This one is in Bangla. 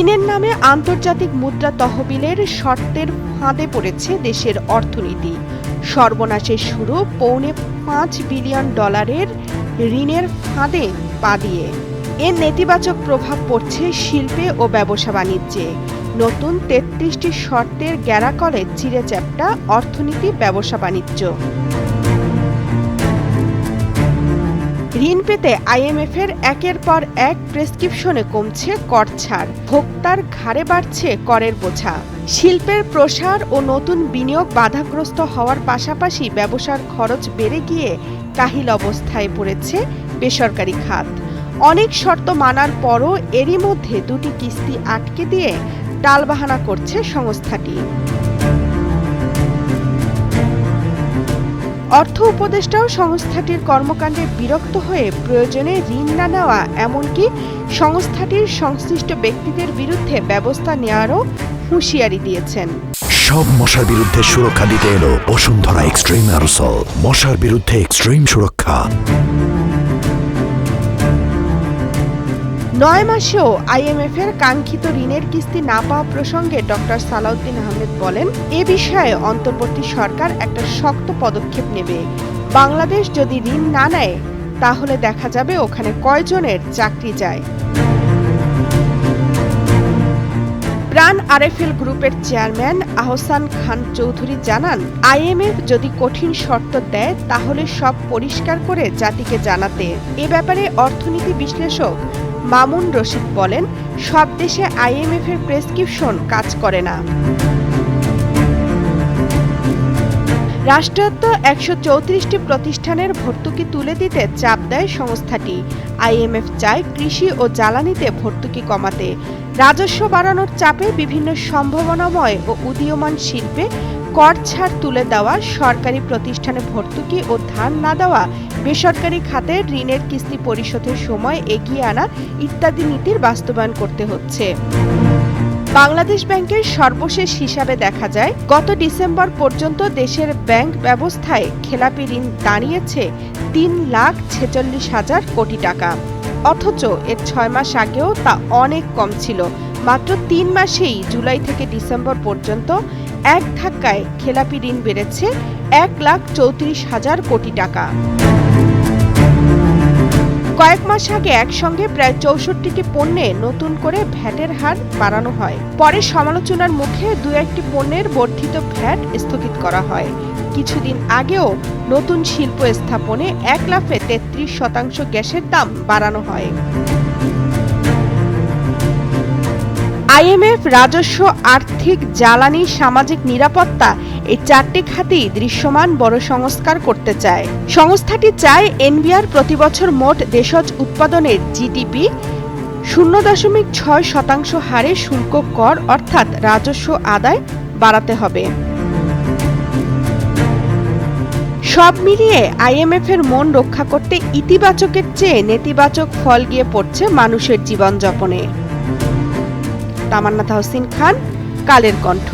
ঋণের নামে আন্তর্জাতিক মুদ্রা তহবিলের শর্তের ফাঁদে পড়েছে দেশের অর্থনীতি। সর্বনাশের শুরু পৌনে পাঁচ বিলিয়ন ডলারের ঋণের ফাঁদে পা দিয়ে। এর নেতিবাচক প্রভাব পড়ছে শিল্পে ও ব্যবসা বাণিজ্যে। নতুন তেত্রিশটি শর্তের গ্যারাকলে চিড়ে চ্যাপ্টা অর্থনীতি, ব্যবসা বাণিজ্য। ঋণ পেতে আইএমএফ এর একের পর এক প্রেসক্রিপশনে কমছে কর ছাড়। ভোক্তার ঘাড়ে বাড়ছে করের বোঝা। শিল্পের প্রসার ও নতুন বিনিয়োগ বাধাগ্রস্ত হওয়ার পাশাপাশি ব্যবসার খরচ বেড়ে গিয়ে কাহিল অবস্থায় পড়েছে বেসরকারি খাত। অনেক শর্ত মানার পরও এরই মধ্যে দুটি কিস্তি আটকে দিয়ে টালবাহানা করছে সংস্থাটি। অর্থ উপদেষ্টাও সংস্থাটির কর্মকাণ্ডে বিরক্ত হয়ে প্রয়োজনে ঋণ না নেওয়া, এমনকি সংস্থাটির সংশ্লিষ্ট ব্যক্তিদের বিরুদ্ধে ব্যবস্থা নেওয়ারও হুঁশিয়ারি দিয়েছেন। সব মশার বিরুদ্ধে সুরক্ষা দিতে এলো বসুন্ধরা এক্সট্রিম অ্যারোসল। মশার বিরুদ্ধে এক্সট্রিম সুরক্ষা। নয় মাসেও আইএমএফ এর কাঙ্ক্ষিত ঋণের কিস্তি না পাওয়া প্রসঙ্গে ডক্টর সালাউদ্দিন আহমেদ বলেন, এ বিষয়ে অন্তর্বর্তী সরকার একটা শক্ত পদক্ষেপ নেবে। বাংলাদেশ যদি ঋণ না নেয়, তাহলে দেখা যাবে ওখানে কয়জনের চাকরি যায়। প্রাণ আরএফএল গ্রুপের চেয়ারম্যান আহসান খান চৌধুরী জানান, আইএমএফ যদি কঠিন শর্ত দেয়, তাহলে সব পরিষ্কার করে জাতিকে জানাতে। এ ব্যাপারে অর্থনীতি বিশ্লেষক মামুন রশিদ বলেন, সব দেশে আইএমএফ এর প্রেসক্রিপশন কাজ করে না। রাষ্ট্রায়ত্ত একশো চৌত্রিশটি প্রতিষ্ঠানের ভর্তুকি তুলে দিতে চাপ দেয় সংস্থাটি। আইএমএফ চায় কৃষি ও জ্বালানিতে ভর্তুকি কমাতে। রাজস্ব বাড়ানোর চাপে বিভিন্ন সম্ভাবনাময় ও উদীয়মান শিল্পে কর ছাড় তুলে দেওয়া, সরকারি প্রতিষ্ঠানে ভর্তুকি ও ধার না দেওয়া বেসরকারি খাতে ঋণের কিস্তি পরিশোধের সময় এগিয়ে আনা ইত্যাদি নীতির বাস্তবায়ন করতে হচ্ছে। বাংলাদেশ ব্যাংকের সর্বশেষ হিসাবে দেখা যায়, গত ডিসেম্বর পর্যন্ত দেশের ব্যাংক ব্যবস্থায় খেলাপি ঋণ দাঁড়িয়েছে তিন লাখ ছেচল্লিশ হাজার কোটি টাকা। অথচ এর ছয় মাস আগেও তা অনেক কম ছিল। মাত্র তিন মাসেই জুলাই থেকে ডিসেম্বর পর্যন্ত এক ধাক্কায় খেলাপি ঋণ বেড়েছে এক লাখ চৌত্রিশ হাজার কোটি টাকা। কয়েক মাস আগে একসঙ্গে প্রায় চৌষট্টিটি পণ্যে নতুন করে ভ্যাটের হার বাড়ানো হয়। পরে সমালোচনার মুখে দু একটি পণ্যের বর্ধিত ভ্যাট স্থগিত করা হয়। কিছুদিন আগেও নতুন শিল্প স্থাপনে এক লাফে তেত্রিশ শতাংশ গ্যাসের দাম বাড়ানো হয়। আইএমএফ রাজস্ব, আর্থিক, জ্বালানি, সামাজিক নিরাপত্তা এই চারটি খাতেই দৃশ্যমান বড় সংস্কার করতে চায়। সংস্থাটি চায় এনবিআর প্রতি বছর মোট দেশজ উৎপাদনের জিডিপি শূন্য দশমিক ছয় শতাংশ হারে শুল্ক কর অর্থাৎ রাজস্ব আদায় বাড়াতে হবে। সব মিলিয়ে আইএমএফ এর মন রক্ষা করতে ইতিবাচকের চেয়ে নেতিবাচক ফল গিয়ে পড়ছে মানুষের জীবনযাপনে। তামান্না তাহসিন খান কালের কণ্ঠ।